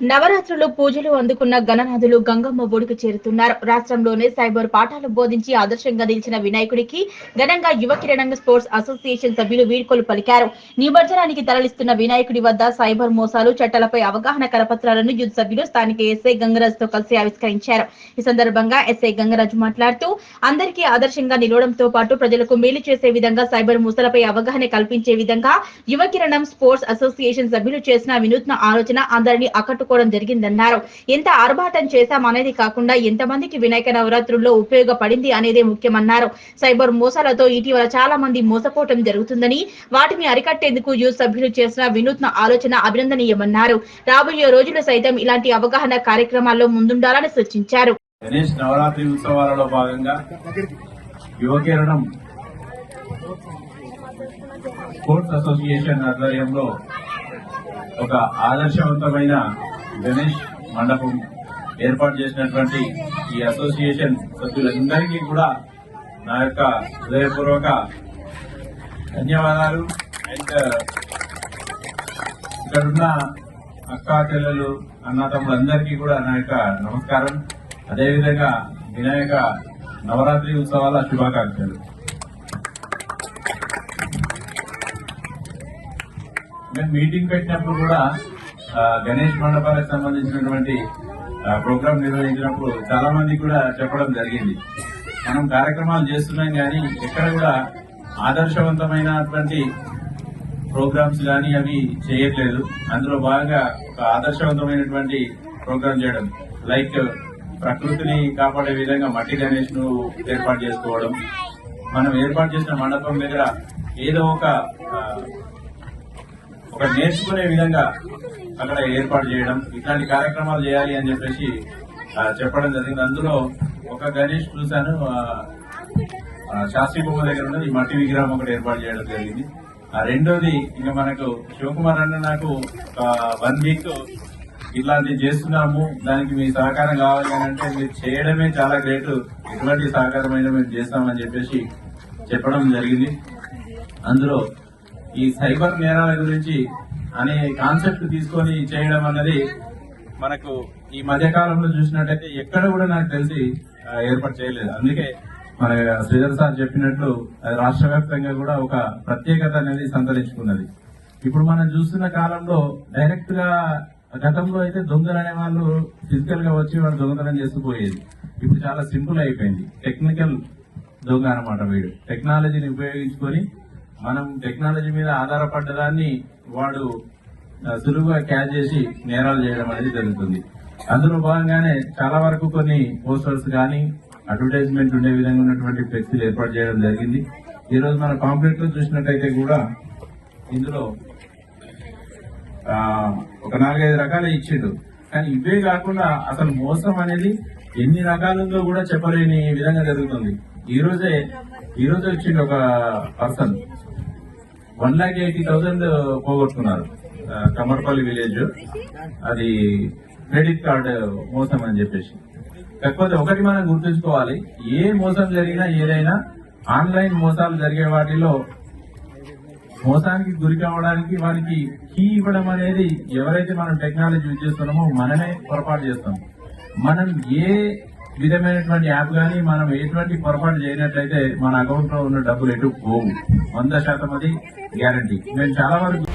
నవరాత్రులు పూజలు అందుకున్న గణనాథులు గంగమ్మ ఒడికి చేరుతున్నారు. రాష్ట్రంలోనే సైబర్ పాఠాలు బోధించి ఆదర్శంగా నిలిచిన వినాయకుడికి ఘనంగా యువ కిరణంగ స్పోర్ట్స్ అసోసియేషన్ సభ్యులు వీడ్కోలు పలికారు. నిమజ్జనానికి తరలిస్తున్న వినాయకుడి వద్ద సైబర్ మోసాలు చట్టాలపై అవగాహన కరపత్రాలను యూత్ సభ్యులు స్థానిక ఎస్ఐ గంగరాజ్తో కలిసి ఆవిష్కరించారు. ఈ సందర్భంగా ఎస్ఐ గంగరాజు మాట్లాడుతూ అందరికీ ఆదర్శంగా నిలవడంతో పాటు ప్రజలకు మేలు చేసే విధంగా సైబర్ మూసలపై అవగాహన కల్పించే విధంగా యువ కిరణం స్పోర్ట్స్ అసోసియేషన్ సభ్యులు చేసిన వినూత్న ఆలోచన అందరినీ ఆకట్టుకోవడం జరిగిందన్నారు. ఎంత ఆర్భాటం చేశామనేది కాకుండా ఎంతమందికి వినాయక నవరాత్రుల్లో ఉపయోగపడింది అనేదే ముఖ్యమన్నారు. సైబర్ మోసాలతో ఇటీవల చాలా మంది మోసపోవటం జరుగుతుందని వాటిని అరికట్టేందుకు యూత్ సభ్యులు చేసిన వినూత్న ఆలోచన అభినందనీయమన్నారు. రాబోయే రోజులు సైతం ఇలాంటి అవగాహన కార్యక్రమాల్లో ముందుండాలని సూచించారు. గణేష్ నవరాత్రి ఉత్సవాలలో భాగంగా యువకిరణం స్పోర్ట్స్ అసోసియేషన్ ఆధ్వర్యంలో ఒక ఆదర్శవంతమైన గణేష్ మండపం ఏర్పాటు చేసినటువంటి ఈ అసోసియేషన్ సభ్యులందరికీ కూడా నా యొక్క హృదయపూర్వక ధన్యవాదాలు. అండ్ ఇక్కడున్న అక్కా చెల్లెలు అన్నతమ్ములందరికీ కూడా నా యొక్క నమస్కారం. అదేవిధంగా వినాయక నవరాత్రి ఉత్సవాల శుభాకాంక్షలు. మేము మీటింగ్ పెట్టినప్పుడు కూడా గణేష్ మండపాలకు సంబంధించినటువంటి ప్రోగ్రామ్ ప్రోగ్రాం నిర్వహించినప్పుడు చాలా మంది కూడా చెప్పడం జరిగింది. మనం కార్యక్రమాలు చేస్తున్నాం కానీ ఎక్కడ కూడా ఆదర్శవంతమైనటువంటి ప్రోగ్రామ్స్ కానీ అవి చేయట్లేదు. అందులో భాగంగా ఒక ఆదర్శవంతమైనటువంటి ప్రోగ్రామ్ చేయడం. లైక్ ప్రకృతిని కాపాడే విధంగా మట్టి గణేష్ను ఏర్పాటు చేసుకోవడం. మనం ఏర్పాటు చేసిన మండపం దగ్గర ఏదో ఒక ఒక నేర్చుకునే విధంగా అక్కడ ఏర్పాటు చేయడం ఇట్లాంటి కార్యక్రమాలు చేయాలి అని చెప్పేసి చెప్పడం జరిగింది. అందులో ఒక గణేష్ చూశాను శాస్త్రీ బొమ్మ దగ్గర ఉన్నది ఈ మట్టి విగ్రహం ఒకటి ఏర్పాటు చేయడం జరిగింది. ఆ రెండోది ఇంకా మనకు శివకుమార్ అన్న నాకు వన్ వీక్ ఇట్లాంటివి చేస్తున్నాము దానికి మీ సహకారం కావాలి అని అంటే మీరు చేయడమే చాలా గ్రేట్ ఎటువంటి సహకారమైన మేము చేస్తామని చెప్పేసి చెప్పడం జరిగింది. అందులో ఈ సైబర్ నేరాల గురించి అనే కాన్సెప్ట్ తీసుకొని చేయడం అన్నది మనకు ఈ మధ్యకాలంలో చూసినట్టయితే ఎక్కడ కూడా నాకు తెలిసి ఏర్పాటు చేయలేదు. అందుకే మన శ్రీధర్ సార్ చెప్పినట్లు అది రాష్ట్ర వ్యాప్తంగా కూడా ఒక ప్రత్యేకత అనేది సంతరించుకున్నది. ఇప్పుడు మనం చూస్తున్న కాలంలో డైరెక్ట్గా గతంలో అయితే దొంగలు అనే వాళ్ళు ఫిజికల్గా వచ్చి వాళ్ళు దొంగతనం చేస్తూ పోయేది. ఇప్పుడు చాలా సింపుల్ అయిపోయింది. టెక్నికల్ దొంగ అనమాట వీడు. టెక్నాలజీని ఉపయోగించుకొని మనం టెక్నాలజీ మీద ఆధారపడ్డదాన్ని వాడు సులువుగా క్యాచ్ చేసి నేరాలు చేయడం అనేది జరుగుతుంది. అందులో భాగంగానే చాలా వరకు కొన్ని పోస్టర్స్ కానీ అడ్వర్టైజ్మెంట్ ఉండే విధంగా ఉన్నటువంటి ఫ్లెక్సీలు ఏర్పాటు చేయడం జరిగింది. ఈ రోజు మన కాంప్లెక్స్లో చూసినట్టయితే కూడా ఇందులో ఒక నాలుగైదు రకాలు ఇచ్చిండు. కానీ ఇవే కాకుండా అసలు మోసం అనేది ఎన్ని రకాలుందో కూడా చెప్పలేని విధంగా జరుగుతుంది. ఈ రోజే ఈ రోజు వచ్చిండు ఒక person. One lakh eighty thousand పోగొట్టుకున్నారు కమర్పల్లి విలేజ్. అది క్రెడిట్ కార్డు మోసం అని చెప్పేసి. కాకపోతే ఒకటి మనం గుర్తుంచుకోవాలి ఏ మోసం జరిగినా ఏదైనా ఆన్లైన్ మోసాలు జరిగే వాటిలో మోసానికి గురి కావడానికి వారికి కీ ఇవ్వడం అనేది ఎవరైతే మనం టెక్నాలజీ యూజ్ చేస్తున్నామో మనమే పొరపాటు చేస్తాం. మనం ఏ విధమైనటువంటి యాప్ కానీ మనం ఎటువంటి పొరపాటు చేయనట్లయితే మన అకౌంట్లో ఉన్న డబ్బులు ఎటు పోవు. వంద శాతం అది గ్యారంటీ మేము చాలా వరకు